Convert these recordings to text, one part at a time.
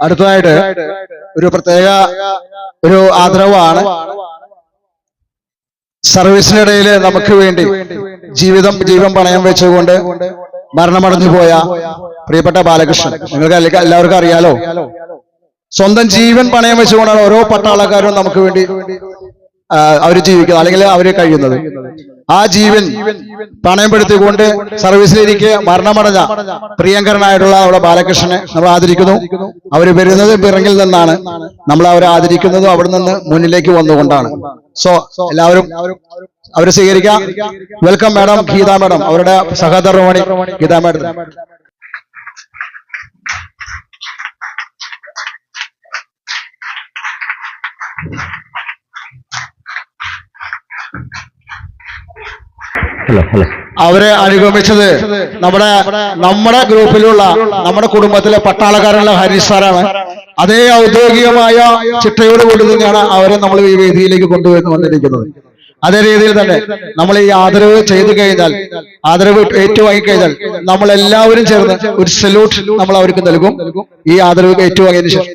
അടുത്തതായിട്ട് ഒരു പ്രത്യേക ഒരു ആദരവാണ് സർവീസിനിടയിൽ നമുക്ക് വേണ്ടി ജീവിതം ജീവൻ പണയം വെച്ചുകൊണ്ട് മരണമടഞ്ഞു പോയ പ്രിയപ്പെട്ട ബാലകൃഷ്ണൻ. നിങ്ങൾക്ക് എല്ലാവർക്കും അറിയാലോ? സ്വന്തം ജീവൻ പണയം വെച്ചുകൊണ്ടാണ് ഓരോ പട്ടാളക്കാരും നമുക്ക് വേണ്ടി അവർ ജീവിക്കുന്നത് അല്ലെങ്കിൽ അവർ കഴിയുന്നത്. ആ ജീവൻ പണയപ്പെടുത്തിക്കൊണ്ട് സർവീസിലിരിക്കെ മരണമടഞ്ഞ പ്രിയങ്കരനായിട്ടുള്ള നമ്മുടെ ബാലകൃഷ്ണനെ നമ്മൾ ആദരിക്കുന്നു. അവർ വരുന്നത് പിറങ്ങിൽ നിന്നാണ്. നമ്മൾ അവരെ ആദരിക്കുന്നതും അവിടെ നിന്ന് മുന്നിലേക്ക് വന്നുകൊണ്ടാണ്. സോ എല്ലാവരും അവരെ സ്വീകരിക്കാം. വെൽക്കം മാഡം ഗീത മാഡം അവരുടെ സഹധർമ്മണി ഗീത മാഡം Thank ഹലോ അവരെ അനുഗമിച്ചത് നമ്മുടെ നമ്മുടെ ഗ്രൂപ്പിലുള്ള നമ്മുടെ കുടുംബത്തിലെ പട്ടാളക്കാരനുള്ള ഹരീഷ് സാറാണ്. അതേ ഔദ്യോഗികമായ ചിട്ടയോട് കൂടി തന്നെയാണ് അവരെ നമ്മൾ ഈ വേദിയിലേക്ക് കൊണ്ടുവന്ന് വന്നിരിക്കുന്നത്. അതേ രീതിയിൽ തന്നെ നമ്മൾ ഈ ആദരവ് ചെയ്തു കഴിഞ്ഞാൽ ആദരവ് ഏറ്റുവാങ്ങി കഴിഞ്ഞാൽ നമ്മൾ എല്ലാവരും ചേർന്ന് ഒരു സല്യൂട്ട് നമ്മൾ അവർക്ക് നൽകും. ഈ ആദരവ് ഏറ്റുവാങ്ങിയതിനു ശേഷം.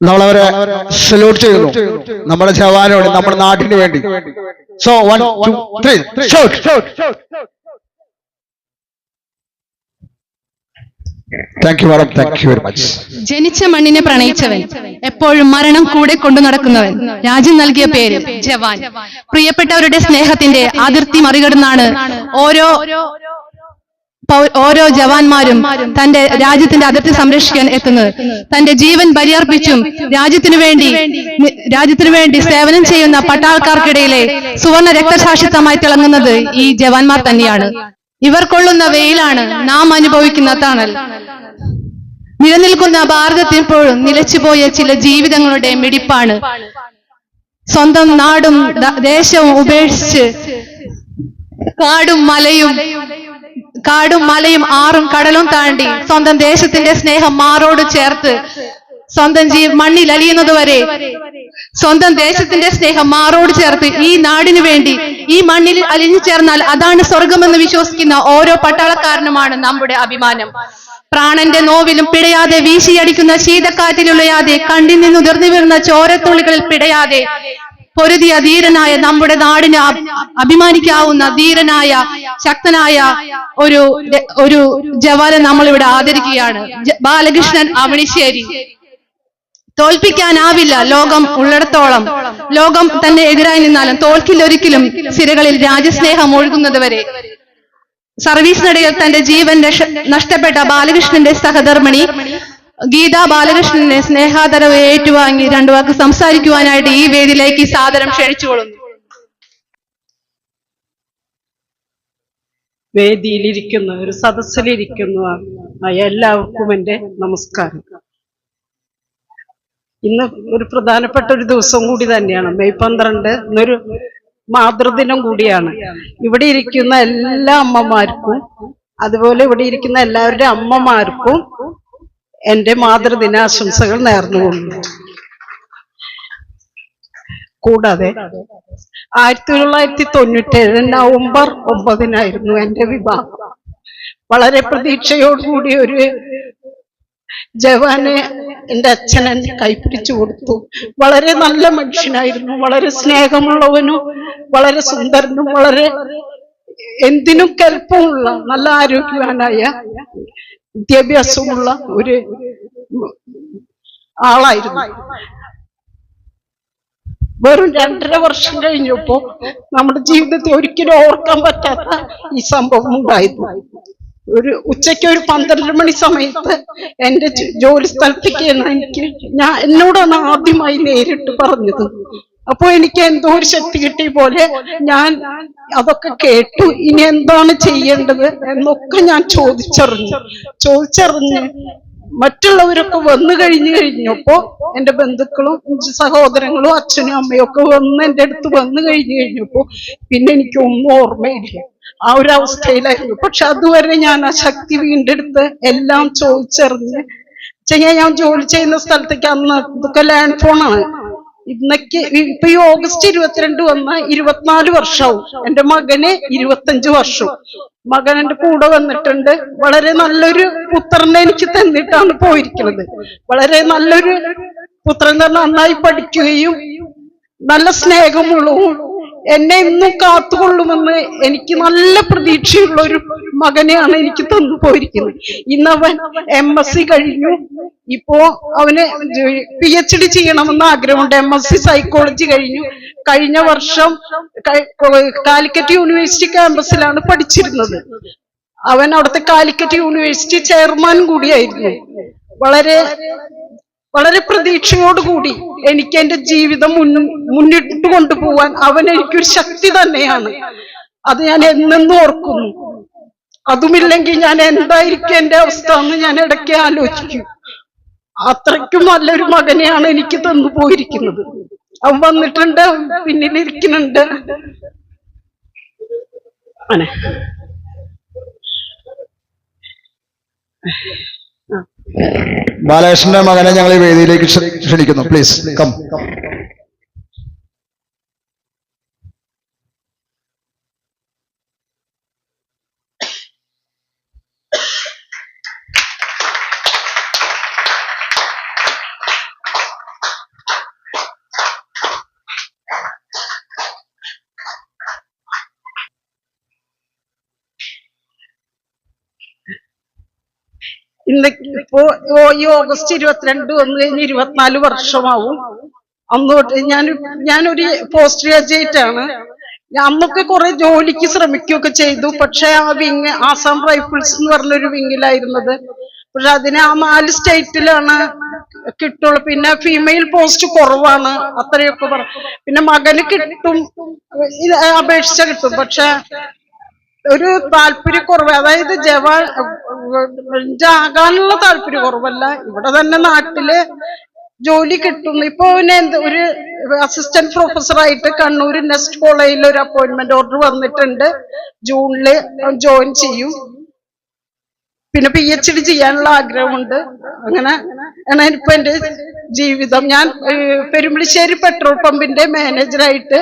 നമ്മളവരെ സല്യൂട്ട് ചെയ്യുന്നു. നമ്മുടെ ജവാനോട് നമ്മുടെ നാട്ടിന് വേണ്ടി. So one two three thank you madam thank you very much ജനിച്ച മണ്ണിനെ പ്രണയിച്ചവൻ എപ്പോഴും മരണം കൂടെ കൊണ്ടു നടക്കുന്നവൻ. രാജ്യം നൽകിയ പേര് ജവാൻ. പ്രിയപ്പെട്ടവരുടെ സ്നേഹത്തിന്റെ അതിർത്തി മറികടന്നാണ് ഓരോ ഓരോ ജവാന്മാരും തന്റെ രാജ്യത്തിന്റെ അതിർത്തി സംരക്ഷിക്കാൻ എത്തുന്നത്. തന്റെ ജീവൻ ബലിയർപ്പിച്ചും രാജ്യത്തിനു വേണ്ടി രാജ്യത്തിനു വേണ്ടി സേവനം ചെയ്യുന്ന പട്ടാൾക്കാർക്കിടയിലെ സുവർണ രക്തസാക്ഷിത്വമായി തിളങ്ങുന്നത് ഈ ജവാന്മാർ തന്നെയാണ്. ഇവർ കൊള്ളുന്ന വെയിലാണ് നാം അനുഭവിക്കുന്ന തണൽ. നിലനിൽക്കുന്ന ഭാരതത്തിപ്പോഴും നിലച്ചുപോയ ചില ജീവിതങ്ങളുടെ മിടിപ്പാണ്. സ്വന്തം നാടും ദേശവും ഉപേക്ഷിച്ച് കാടും മലയും കാടും മലയും ആറും കടലും താണ്ടി സ്വന്തം ദേശത്തിന്റെ സ്നേഹം മാറോട് ചേർത്ത് സ്വന്തം ജീ മണ്ണിൽ അലിയുന്നത് വരെ സ്വന്തം ദേശത്തിന്റെ സ്നേഹം മാറോട് ചേർത്ത് ഈ നാടിനു വേണ്ടി ഈ മണ്ണിൽ അലിഞ്ഞു ചേർന്നാൽ അതാണ് സ്വർഗമെന്ന് വിശ്വസിക്കുന്ന ഓരോ പട്ടാളക്കാരനുമാണ് നമ്മുടെ അഭിമാനം. പ്രാണന്റെ നോവിലും പിടയാതെ വീശിയടിക്കുന്ന ശീതക്കാറ്റിലുളയാതെ കണ്ണിൽ നിന്നുതിർന്നു വരുന്ന ചോരത്തുള്ളികളിൽ പിടയാതെ പൊരുതിയ ധീരനായ നമ്മുടെ നാടിന് അഭിമാനിക്കാവുന്ന ധീരനായ ശക്തനായ ഒരു ഒരു ജവാനെ നമ്മൾ ഇവിടെ ആദരിക്കുകയാണ് ബാലകൃഷ്ണൻ അവണിശ്ശേരി തോൽപ്പിക്കാനാവില്ല ലോകം ഉള്ളിടത്തോളം. ലോകം തന്നെ എതിരായി നിന്നാലും തോൽക്കില്ലൊരിക്കലും സിരകളിൽ രാജ്യസ്നേഹം ഒഴുകുന്നത് വരെ. സർവീസിനിടയിൽ തന്റെ ജീവൻ നഷ്ടപ്പെട്ട ബാലകൃഷ്ണന്റെ സഹധർമ്മിണി ഗീത ബാലകൃഷ്ണനെ സ്നേഹാതരവ് ഏറ്റുവാങ്ങി രണ്ടു വാക്ക് സംസാരിക്കുവാനായിട്ട് ഈ വേദിയിലേക്ക് സാദരം ക്ഷണിച്ചുകൊള്ളുന്നു. വേദിയിലിരിക്കുന്ന ഒരു സദസ്സിലിരിക്കുന്ന എല്ലാവർക്കും എന്റെ നമസ്കാരം. ഇന്ന് ഒരു പ്രധാനപ്പെട്ട ഒരു ദിവസം കൂടി തന്നെയാണ്. മെയ് പന്ത്രണ്ട് ഇന്നൊരു മാതൃദിനം കൂടിയാണ്. ഇവിടെ ഇരിക്കുന്ന എല്ലാ അമ്മമാർക്കും അതുപോലെ ഇവിടെ ഇരിക്കുന്ന എല്ലാവരുടെ അമ്മമാർക്കും എന്റെ മാതൃദിനാശംസകൾ നേർന്നുകൊള്ളുന്നു കൂടാതെ ആയിരത്തി തൊള്ളായിരത്തി തൊണ്ണൂറ്റേഴ് നവംബർ ഒമ്പതിനായിരുന്നു എന്റെ വിവാഹം. വളരെ പ്രതീക്ഷയോടുകൂടി ഒരു ജവാനെ എന്റെ അച്ഛൻ എന്നെ കൈപ്പിടിച്ചു കൊടുത്തു. വളരെ നല്ല മനുഷ്യനായിരുന്നു. വളരെ സ്നേഹമുള്ളവനും വളരെ സുന്ദരനും വളരെ എന്തിനും കൽപ്പമുള്ള നല്ല ആരോഗ്യവാനായ വിദ്യാഭ്യാസമുള്ള ഒരു ആളായിരുന്നു. വെറും രണ്ടര വർഷം കഴിഞ്ഞപ്പോ നമ്മുടെ ജീവിതത്തെ ഒരിക്കലും ഓർക്കാൻ പറ്റാത്ത ഈ സംഭവം ഉണ്ടായിരുന്നു. ഒരു ഉച്ചയ്ക്ക് ഒരു പന്ത്രണ്ട് മണി സമയത്ത് എന്റെ ജോലി സ്ഥലത്തേക്ക് എനിക്ക് ഞാൻ എന്നോടാണ് ആദ്യമായി നേരിട്ട് പറഞ്ഞത്. അപ്പൊ എനിക്ക് എന്തോ ഒരു ശക്തി കിട്ടിയ പോലെ ഞാൻ അതൊക്കെ കേട്ടു. ഇനി എന്താണ് ചെയ്യേണ്ടത് എന്നൊക്കെ ഞാൻ ചോദിച്ചറിഞ്ഞു. ചോദിച്ചറിഞ്ഞ് മറ്റുള്ളവരൊക്കെ വന്നു കഴിഞ്ഞു കഴിഞ്ഞപ്പോ എന്റെ ബന്ധുക്കളും സഹോദരങ്ങളും അച്ഛനും അമ്മയും ഒക്കെ വന്ന് എന്റെ അടുത്ത് വന്നു കഴിഞ്ഞു കഴിഞ്ഞപ്പോ പിന്നെ എനിക്ക് ഒന്നും ഓർമ്മയില്ല. ആ ഒരു അവസ്ഥയിലായിരുന്നു. പക്ഷെ അതുവരെ ഞാൻ ആ ശക്തി വീണ്ടെടുത്ത് എല്ലാം ചോദിച്ചറിഞ്ഞ്. ചെയ്യാൻ ഞാൻ ജോലി ചെയ്യുന്ന സ്ഥലത്തേക്ക് അന്ന് ഇതൊക്കെ ലാൻഡ് ഫോണാണ് ഇന്നൊക്കെ ഇപ്പൊ ഈ ഓഗസ്റ്റ് ഇരുപത്തിരണ്ട് വന്ന ഇരുപത്തിനാല് വർഷവും. എന്റെ മകന് ഇരുപത്തഞ്ച് വർഷവും മകൻ എന്റെ കൂടെ വന്നിട്ടുണ്ട്. വളരെ നല്ലൊരു പുത്രനെ എനിക്ക് തന്നിട്ടാണ് പോയിരിക്കുന്നത്. വളരെ നല്ലൊരു പുത്രൻ തന്നെ നന്നായി പഠിക്കുകയും നല്ല സ്നേഹമുള്ളവും എന്നെ ഇന്നും കാത്തുകൊള്ളുമെന്ന് എനിക്ക് നല്ല പ്രതീക്ഷയുള്ള ഒരു മകനെയാണ് എനിക്ക് തന്നു പോയിരിക്കുന്നത്. ഇന്നവൻ എം എസ് സി കഴിഞ്ഞു. ഇപ്പോ അവന് പി എച്ച് ഡി ചെയ്യണമെന്ന് ആഗ്രഹമുണ്ട്. എം എസ് സി സൈക്കോളജി കഴിഞ്ഞു. കഴിഞ്ഞ വർഷം കാലിക്കറ്റ് യൂണിവേഴ്സിറ്റി ക്യാമ്പസിലാണ് പഠിച്ചിരുന്നത്. അവൻ അവിടുത്തെ കാലിക്കറ്റ് യൂണിവേഴ്സിറ്റി ചെയർമാൻ കൂടിയായിരുന്നു. വളരെ വളരെ പ്രതീക്ഷയോടുകൂടി എനിക്ക് എന്റെ ജീവിതം മുന്നും മുന്നിട്ട് കൊണ്ടുപോവാൻ അവൻ എനിക്കൊരു ശക്തി തന്നെയാണ്. അത് ഞാൻ എന്നെന്ന് ഓർക്കുന്നു. അതുമില്ലെങ്കിൽ ഞാൻ എന്തായിരിക്കും എന്റെ അവസ്ഥ എന്ന് ഞാൻ ഇടയ്ക്ക് ആലോചിക്കും. അത്രയ്ക്കും നല്ലൊരു മകനെയാണ് എനിക്ക് തന്നു പോയിരിക്കുന്നത്. അവൻ വന്നിട്ടുണ്ട് പിന്നിലിരിക്കുന്നുണ്ട് അങ്ങനെ. ബാലകൃഷ്ണന്റെ മകനെ ഞങ്ങൾ ഈ വേദിയിലേക്ക് ക്ഷണിക്കുന്നു. പ്ലീസ് കം ഇന്ന് ഇപ്പോ ഈ ഓഗസ്റ്റ് ഇരുപത്തിരണ്ട് വന്നു കഴിഞ്ഞ് ഇരുപത്തിനാല് വർഷമാവും. അന്നോട്ട് ഞാൻ ഞാനൊരു പോസ്റ്റ് ഗ്രാജുവേറ്റ് ആണ്. അന്നൊക്കെ കുറെ ജോലിക്ക് ശ്രമിക്കുകയൊക്കെ ചെയ്തു. പക്ഷെ ആ വിങ് ആസാം റൈഫിൾസ് എന്ന് പറഞ്ഞൊരു വിങ്ങിലായിരുന്നത്. പക്ഷെ അതിന് ആ നാല് സ്റ്റേറ്റിലാണ് കിട്ടുള്ളൂ. പിന്നെ ഫീമെയിൽ പോസ്റ്റ് കുറവാണ്. അത്രയൊക്കെ പറഞ്ഞു പിന്നെ മകന് കിട്ടും. അപേക്ഷിച്ച കിട്ടും. പക്ഷെ ഒരു താല്പര്യക്കുറവ് അതായത് ജവാൻ ആകാനുള്ള താല്പര്യക്കുറവല്ല ഇവിടെ തന്നെ നാട്ടിൽ ജോലി കിട്ടുന്നു. ഇപ്പൊ പിന്നെ ഒരു അസിസ്റ്റന്റ് പ്രൊഫസറായിട്ട് കണ്ണൂർ നെസ്റ്റ് കോളേജിൽ ഒരു അപ്പോയിന്റ്മെന്റ് ഓർഡർ വന്നിട്ടുണ്ട്. ജൂണിൽ ജോയിൻ ചെയ്യും. പിന്നെ പി എച്ച് ഡി ചെയ്യാനുള്ള ആഗ്രഹമുണ്ട്. അങ്ങനെ ആണ് ഇപ്പൊ എന്റെ ജീവിതം. ഞാൻ പെരുമ്പളിശ്ശേരി പെട്രോൾ പമ്പിന്റെ മാനേജറായിട്ട്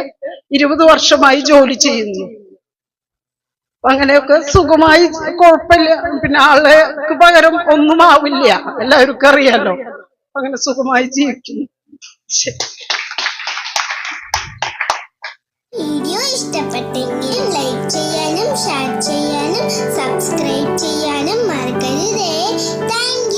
ഇരുപത് വർഷമായി ജോലി ചെയ്യുന്നു. അങ്ങനെയൊക്കെ സുഖമായി കുഴപ്പമില്ല. പിന്നെ ആൾക്ക് പകരം ഒന്നും ആവില്ല. എല്ലാവർക്കും അറിയാലോ. അങ്ങനെ സുഖമായി ജീവിക്കുന്നു. വീഡിയോ ഇഷ്ടപ്പെട്ടെങ്കിൽ ലൈക്ക് ചെയ്യാനും ഷെയർ ചെയ്യാനും സബ്സ്ക്രൈബ് ചെയ്യാനും മറക്കരുതേ. താങ്ക്